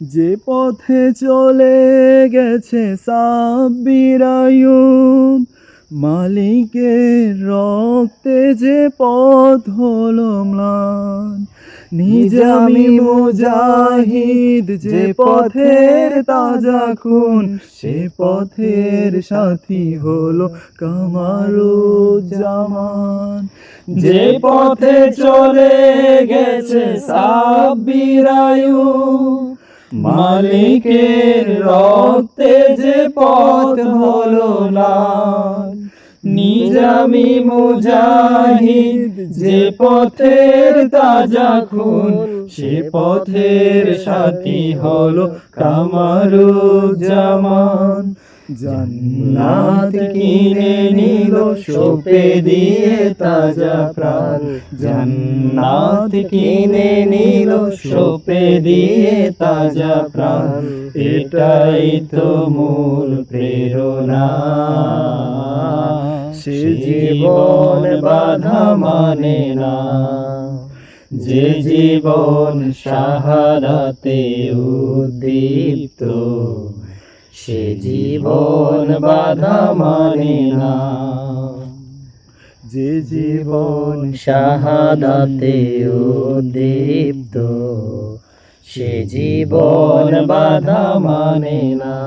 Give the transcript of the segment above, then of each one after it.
যে পথে চলে গেছে সাব্বিরায়ুব মালিকের রক্তে যে পথ হলো ম্লান নিজামি মুজাহিদ যে পথের তাজা খুন, সে পথের সাথী হলো কামারুজ্জামান। যে পথে চলে গেছে সাব্বিরায়ু মালিকের রক্তে যে পথ হলো লাল নিজামি মুজাহিদ যে পথের তাজা খুন, সে পথের সাথী হলো কামারুজ্জামান। জান্নাত কিনে নিল, সোপে দিয়ে তাজা প্রাণ। জান্নাত কিনে নিল, সোপে দিয়ে তাজা প্রাণ। এটাই তো মূল প্রেরণা। সে জীবন বাধা মানে না। যে জীবন শাহাদাতে উদ্দীপ্ত সে জীবন বাধা মানে না। যে জীবন শাহাদাতে উদ্দীপ্ত সে জীবন বাধা মানে না।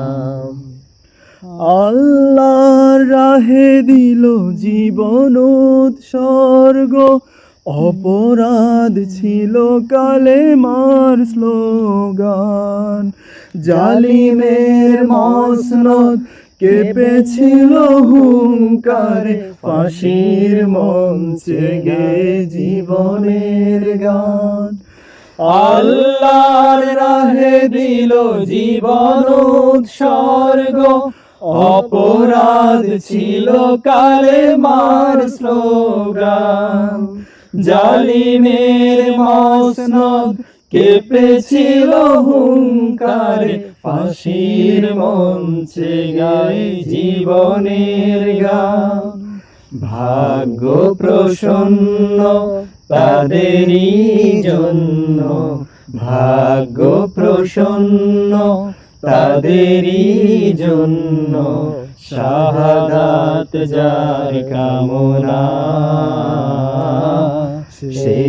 আল্লাহর রাহে দিল জীবন উৎসর্গ অপরাধ ছিল কালে মার স্লোগান। জালিমের মসনদ কেঁপেছিল হুঙ্কারে, ফাঁসির মঞ্চে গে জীবনের গান। আল্লাহর রাহে দিল জীবন উৎসর্গ, অপরাধ ছিল কালে মার স্লোগান। জালিমের মসনদ কেঁপেছিল হুঙ্কারে, ফাঁসির মঞ্চে গায়ে জীবনের গান। ভাগ্য প্রসন্ন, তাদেরই জন্য। ভাগ্য প্রসন্ন, তাদেরই জন্য। শাহাদাত যার কামনা।